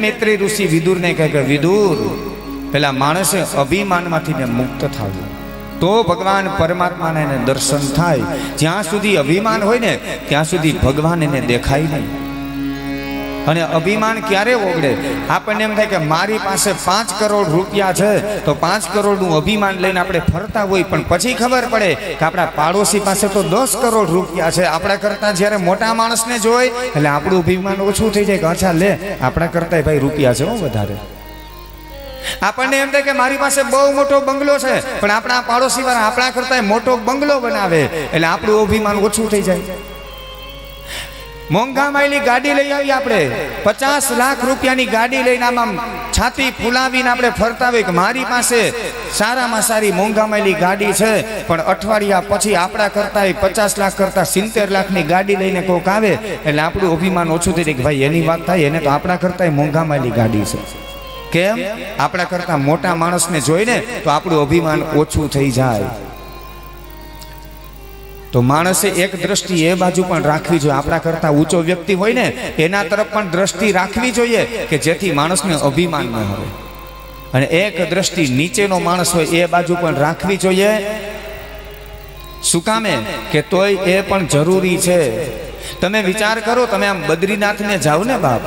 મૈત્રી ઋષિ વિદુરને કહે કે, વિદુર, પેલા માણસે અભિમાનમાંથી ને મુક્ત થવું. તો ભગવાન પરમાત્માને દર્શન થાય. જ્યાં સુધી અભિમાન હોય ને, ત્યાં સુધી ભગવાન એને દેખાય નહીં. અને અભિમાન ક્યારે ઓગળે? આપણને એમ થાય કે મારી પાસે પાંચ કરોડ રૂપિયા છે, તો પાંચ કરોડનું અભિમાન લઈને આપણે ફરતા હોય, પણ પછી ખબર પડે કે આપણા પાડોશી પાસે તો દસ કરોડ રૂપિયા છે. આપણા કરતાં જ્યારે મોટા માણસને જોઈ એટલે આપણું અભિમાન ઓછું થઈ જાય કે અચ્છા, લે, આપણા કરતાં ભાઈ રૂપિયા છે હો વધારે. આપણને એમ થાય કે મારી પાસે બહુ મોટો બંગલો છે, પણ આપણા પાડોશી વાળા આપણા કરતાં મોટો બંગલો બનાવે, એટલે આપણું અભિમાન ઓછું થઈ જાય. મોંઘા માયલી ગાડી લઈ આવી આપણે. પચાસ લાખ રૂપિયાની ગાડી લઈને આમાં છાતી ફૂલાવીને આપણે ફરતા હોય કે મારી પાસે સારામાં સારી મોંઘા માયલી ગાડી છે, પણ અઠવાડિયા પછી આપણા કરતા પચાસ લાખ કરતા સિત્તેર લાખની ગાડી લઈને કોક આવે, એટલે આપણું અભિમાન ઓછું થઈ કે ભાઈ એની વાત થાય, એને તો આપણા કરતા મોંઘા માયલી ગાડી છે. કેમ? આપણા કરતા મોટા માણસને જોઈને તો આપણું અભિમાન ઓછું થઈ જાય. તો માણસે એક દ્રષ્ટિ એ બાજુ પણ રાખવી જોઈએ. આપણા કરતા ઊંચો વ્યક્તિ હોય ને, એના તરફ પણ દ્રષ્ટિ રાખવી જોઈએ કે જેથી માણસને અભિમાન ન હોય અને એક દ્રષ્ટિ નીચેનો માણસ હોય એ બાજુ પણ રાખવી જોઈએ. શું કામે? કે તોય એ પણ જરૂરી છે. તમે વિચાર કરો, તમે આમ બદ્રીનાથને જાઓ ને બાપ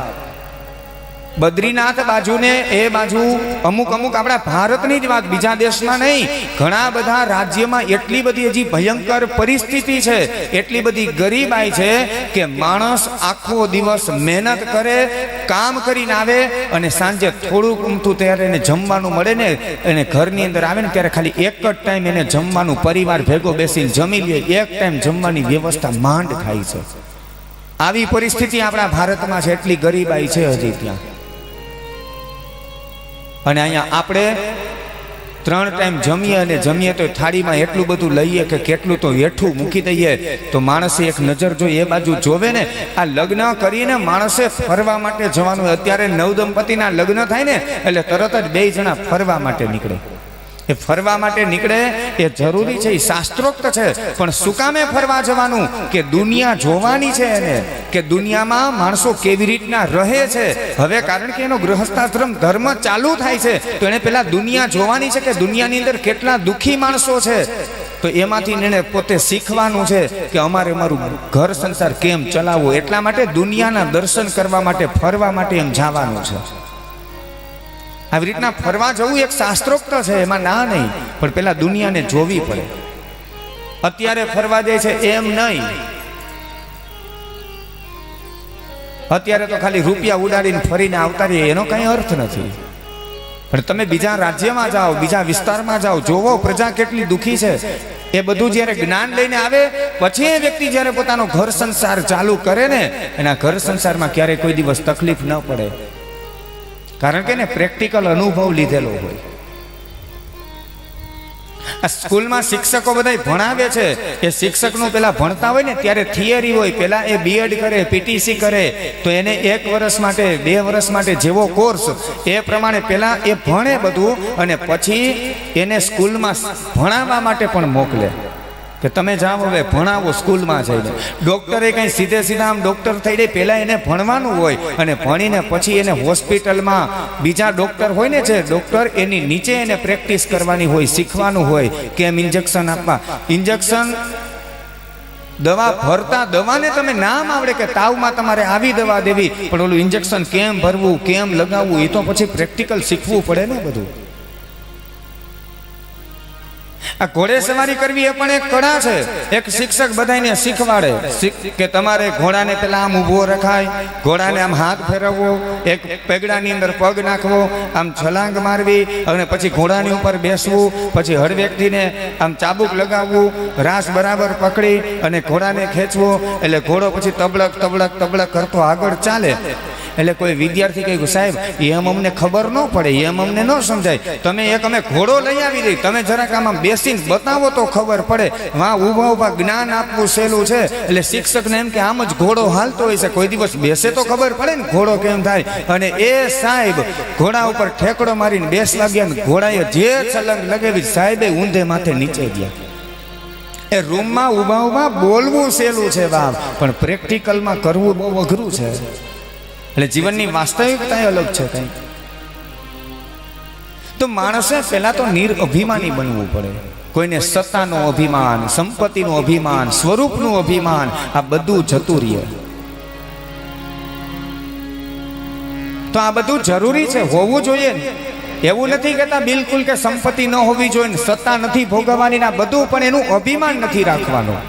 બદ્રીનાથ બાજુને એ બાજુ અમુક અમુક આપણા ભારતની જ વાત, બીજા દેશમાં નહીં. ઘણા બધા રાજ્યમાં એટલી બધી હજી ભયંકર પરિસ્થિતિ છે, એટલી બધી ગરીબાઈ છે કે માણસ આખો દિવસ મહેનત કરે, કામ કરીને આવે અને સાંજે થોડુંક ઊમતું ત્યારે એને જમવાનું મળે ને, એને ઘરની અંદર આવે ને ત્યારે ખાલી એક જ ટાઈમ એને જમવાનું, પરિવાર ભેગો બેસીને જમી લે, એક ટાઈમ જમવાની વ્યવસ્થા માંડ થાય છે. આવી પરિસ્થિતિ આપણા ભારતમાં છે, એટલી ગરીબાઈ છે હજી ત્યાં. અને અહીંયા આપણે ત્રણ ટાઈમ જમીએ અને જમીએ તો થાળીમાં એટલું બધું લઈએ કે કેટલું તો હેઠું મૂકી દઈએ તો માણસે એક નજર જો એ બાજુ જોવે ને, આ લગ્ન કરીને માણસે ફરવા માટે જવાનું. અત્યારે નવદંપતિના લગ્ન થાય ને, એટલે તરત જ બે જણા ફરવા માટે નીકળે એ ફરવા માટે નીકળે, એ જરૂરી છે, એ શાસ્ત્રોક્ત છે. પણ શું કામે ફરવા જવાનું? કે દુનિયા જોવાની છે એને. કે દુનિયામાં માણસો કેવી રીતના રહે છે? હવે કારણ કે એનો ગૃહસ્થાશ્રમ ધર્મ ચાલુ થાય છે, તો એને પેલા દુનિયા જોવાની છે કે દુનિયાની અંદર કેટલા દુઃખી માણસો છે? તો એમાંથી એને પોતે શીખવાનું છે કે અમારે અમારું ઘર સંસાર કેમ ચલાવવો? એટલા માટે દુનિયાના દર્શન કરવા માટે, ફરવા માટે એમ જવાનું છે. આવી રીતના ફરવા જવું એક શાસ્ત્રોક્ત છે, એમાં ના નહીં, પણ પેલા દુનિયાને જોવી પડે. અત્યારે ફરવા જાય છે એમ નહીં. અત્યારે તો ખાલી રૂપિયા ઉડાડીને ફરીને આવતા રહીએ, એનો કઈ અર્થ નથી. પણ તમે બીજા રાજ્યમાં જાઓ, બીજા વિસ્તારમાં જાઓ, જોવો પ્રજા કેટલી દુઃખી છે. એ બધું જ્યારે જ્ઞાન લઈને આવે, પછી એ વ્યક્તિ જ્યારે પોતાનો ઘર સંસાર ચાલુ કરે ને, એના ઘર સંસારમાં ક્યારેય કોઈ દિવસ તકલીફ ન પડે. કારણ કે ને પ્રેક્ટિકલ અનુભવ લીધેલો હોય. આ સ્કૂલમાં શિક્ષકો બધા ભણાવે છે. એ શિક્ષકનું પેલા ભણતા હોય ને ત્યારે થિયરી હોય. પેલા એ બીએડ કરે પીટીસી કરે, તો એને એક વર્ષ માટે, બે વર્ષ માટે જેવો કોર્સ એ પ્રમાણે પેલા એ ભણે બધું અને પછી એને સ્કૂલમાં ભણાવવા માટે પણ મોકલે. કે તમે જાઓ હવે ભણાવો સ્કૂલમાં જઈને. ડૉક્ટરે કંઈ સીધે સીધા આમ ડૉક્ટર થઈ જાય, પહેલાં એને ભણવાનું હોય અને ભણીને પછી એને હોસ્પિટલમાં બીજા ડૉક્ટર હોય ને જે ડૉક્ટર, એની નીચે એને પ્રેક્ટિસ કરવાની હોય, શીખવાનું હોય કેમ ઇન્જેક્શન આપવા. ઇન્જેક્શન દવા ભરતા દવાને તમે નામ આવડે કે તાવમાં તમારે આવી દવા દેવી. પણ ઓલું ઇન્જેક્શન કેમ ભરવું, કેમ લગાવવું, એ તો પછી પ્રેક્ટિકલ શીખવું પડે ને બધું. આ ઘોડે સવારી કરવી એ પણ એક કળા છે. એક શિક્ષક બધાને શીખવાડે. શીખ- કે તમારે ઘોડાને પેલા આમ ઊભો રખાય, ઘોડાને આમ હાથ ફેરવવો, એક પેગડાની અંદર પગ નાખવો, આમ છલાંગ મારવી, અને પછી ઘોડાની ઉપર બેસવું, પછી હળવેકથીને આમ ચાબુક લગાવવું, રાસ બરાબર પકડી અને ઘોડાને ખેંચવો, એટલે ઘોડો પછી તબળક તબળક તબળક કરતો આગળ ચાલે. એટલે કોઈ વિદ્યાર્થી કહ્યું સાહેબ, એમ અમને ખબર ન પડે, એમ અમને ન સમજાય. તમે એક અમે ઘોડો લઈ આવી દઈ તમે જરાક આમાં બેસીને બતાવો તો ખબર પડે. વાં ઊભા ઊભા જ્ઞાન આપવું સહેલું છે. એટલે શિક્ષકને એમ કે, આમ જ ઘોડો હાલતો હોય છે. કોઈ દિવસ બેસે તો ખબર પડે ને ઘોડો કેમ થાય. અને એ સાહેબ ઘોડા ઉપર ઠેકડો મારીને બેસ લાગ્યા ને ઘોડાએ જે છલંગ લગાવી સાહેબે ઊંધે માથે નીચે ગયા. એ રૂમમાં ઊભા ઊભા બોલવું સહેલું છે બાપ. પણ પ્રેક્ટિકલમાં કરવું બહુ અઘરું છે. એટલે જીવનની વાસ્તવિકતા અલગ છે કંઈક. તો માણસે પહેલા તો નિરઅભિમાની બનવું પડે. કોઈને સત્તાનો અભિમાન સંપત્તિનું અભિમાન સ્વરૂપનું અભિમાન આ બધું જતું રહે તો આ બધું જરૂરી છે હોવું જોઈએ. ને એવું નથી કહેતા બિલકુલ કે સંપત્તિ ન હોવી જોઈએ ને સત્તા નથી ભોગવવાની ના બધું પણ એનું અભિમાન નથી રાખવાનું.